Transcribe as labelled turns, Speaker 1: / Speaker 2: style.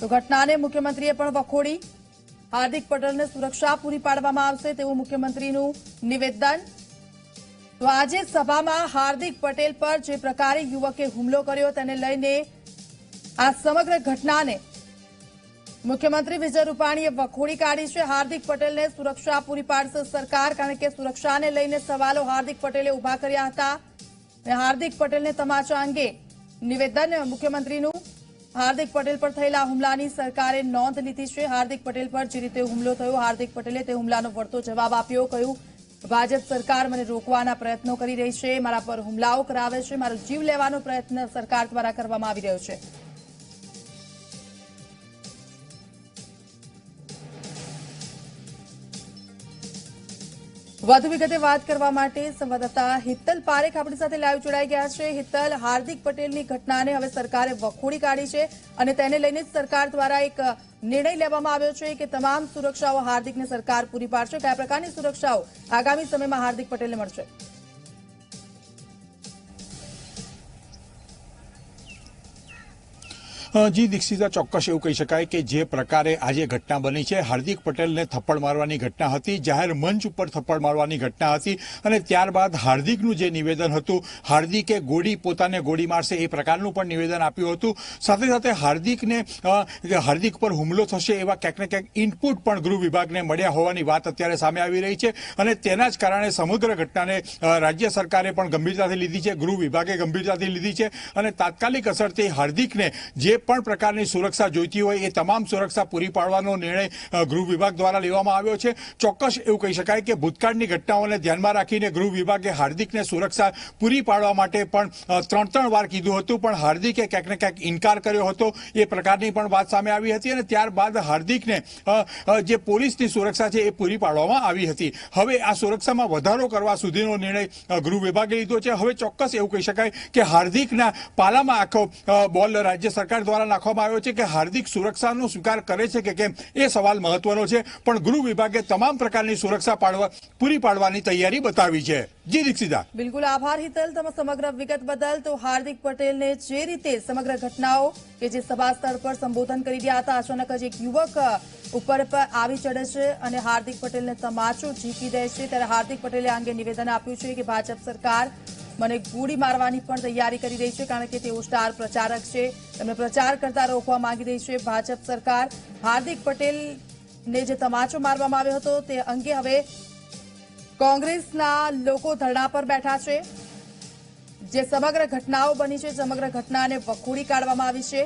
Speaker 1: તો ઘટનાને મુખ્યમંત્રીએ પણ વખોડી. હાર્દિક પટેલને સુરક્ષા પૂરી પાડવામાં આવશે તેવું મુખ્યમંત્રીનું નિવેદન. તો આજે સભામાં હાર્દિક પટેલ પર જે પ્રકારે યુવકે હુમલો કર્યો તેને લઈને આ સમગ્ર ઘટનાને મુખ્યમંત્રી વિજય રૂપાણીએ વખોડી કાઢી છે. હાર્દિક પટેલને સુરક્ષા પૂરી પાડશે સરકાર કારણ કે સુરક્ષાને લઈને સવાલો હાર્દિક પટેલે ઊભા કર્યા હતા. હાર્દિક પટેલને તમાચા અંગે નિવેદન મુખ્યમંત્રીનું હાર્દિક પટેલ પર થયેલા હુમલાની સરકારે નોંધ લીધી છે. હાર્દિક પટેલ પર જે રીતે હુમલો થયો, હાર્દિક પટેલે તે હુમલાનો વળતો જવાબ આપ્યો, કહ્યું, ભાજપ સરકાર મને રોકવાના પ્રયત્નો કરી રહી છે. મારા પર હુમલાઓ કરાવે છે. મારો જીવ લેવાનો પ્રયત્ન સરકાર દ્વારા કરવામાં આવી રહ્યો છે. વધુ વિગતે વાત કરવા માટે સંવાદદાતા હિત્તલ પારેખ આપણી સાથે લાઈવ જોડાઈ ગયા છે. હિત્તલ હાર્દિક પટેલની ઘટનાને હવે સરકારે વખોડી કાઢી છે અને તેને લઈને સરકાર દ્વારા એક નિર્ણય લેવામાં આવ્યો છે કે તમામ સુરક્ષાઓ હાર્દિકને સરકાર પૂરી પાડશે. કયા પ્રકારની સુરક્ષાઓ આગામી સમયમાં હાર્દિક પટેલને મળશે?
Speaker 2: જી દીક્ષિતા, ચોક્કસ એવું કહી શકાય કે જે પ્રકારે આજે ઘટના બની છે, હાર્દિક પટેલને થપ્પડ મારવાની ઘટના હતી, જાહેર મંચ ઉપર થપ્પડ મારવાની ઘટના હતી અને ત્યારબાદ હાર્દિકનું જે નિવેદન હતું, હાર્દિકે ગોળી પોતાને ગોળી મારશે એ પ્રકારનું પણ નિવેદન આપ્યું હતું. સાથે સાથે હાર્દિકને હાર્દિક પર હુમલો થશે એવા ક્યાંક ને ક્યાંક ઇનપુટ પણ ગૃહ વિભાગને મળ્યા હોવાની વાત અત્યારે સામે આવી રહી છે અને તેના જ કારણે સમગ્ર ઘટનાને રાજ્ય સરકારે પણ ગંભીરતાથી લીધી છે, ગૃહ વિભાગે ગંભીરતાથી લીધી છે અને તાત્કાલિક અસરથી હાર્દિકને જે પણ પ્રકારની સુરક્ષા જોઈતી હોય, એ તમામ સુરક્ષા પૂરી પાડવાનો નિર્ણય ગૃહ વિભાગ દ્વારા લેવામાં આવ્યો છે. ચોક્કસ એવું કહી શકાય કે ભૂતકાળની ઘટનાઓને ધ્યાનમાં રાખીને ગૃહ વિભાગે હાર્દિકને સુરક્ષા પૂરી પાડવા માટે પણ ત્રણ ત્રણ વાર કીધું હતું, પણ હાર્દિકે ક્યાંક ને ક્યાંક ઇનકાર કર્યો હતો. એ પ્રકારની પણ વાત સામે આવી હતી અને ત્યારબાદ હાર્દિકને જે પોલીસની સુરક્ષા છે એ પૂરી પાડવામાં આવી હતી. હવે આ સુરક્ષામાં વધારો કરવા સુધીનો નિર્ણય ગૃહ વિભાગે લીધો છે. હવે ચોક્કસ એવું કહી શકાય કે હાર્દિકના પાલામાં આખો બોલ રાજ્ય સરકાર દ્વારા નાખવામાં આવ્યો છે કે હાર્દિક સુરક્ષાનો સ્વીકાર કરે છે કે કેમ? એ સવાલ મહત્વનો છે. પણ ગૃહ વિભાગે તમામ પ્રકારની સુરક્ષા પાડવા, પૂરી પાડવાની તૈયારી બતાવી છે. જી દીક્ષિતા.
Speaker 1: બિલકુલ આભાર હિતલ. તમે સમગ્ર વિગત બદલ તો હાર્દિક પટેલને જે રીતે સમગ્ર ઘટનાઓ કે જે સભા સ્થળ પર સંબોધન કરી રહ્યા હતા, અચાનક જ એક યુવક ઉપર પર આવી ચડે છે અને હાર્દિક પટેલને તમાચો ઝીકી દે છે. ત્યારે હાર્દિક પટેલે આ અંગે નિવેદન આપ્યું છે કે ભાજપ સરકાર મને ગોળી મારવાની પણ તૈયારી કરી રહી છે, કારણ કે તેઓ સ્ટાર પ્રચારક છે. તેમને પ્રચાર કરતા રોકવા માંગી રહી છે ભાજપ સરકાર. હાર્દિક પટેલને જે તમાચો મારવામાં આવ્યો હતો તે અંગે હવે કોંગ્રેસના લોકો ધરણા પર બેઠા છે. જે સમગ્ર ઘટનાઓ બની છે, સમગ્ર ઘટનાને વખોડી કાઢવામાં આવી છે.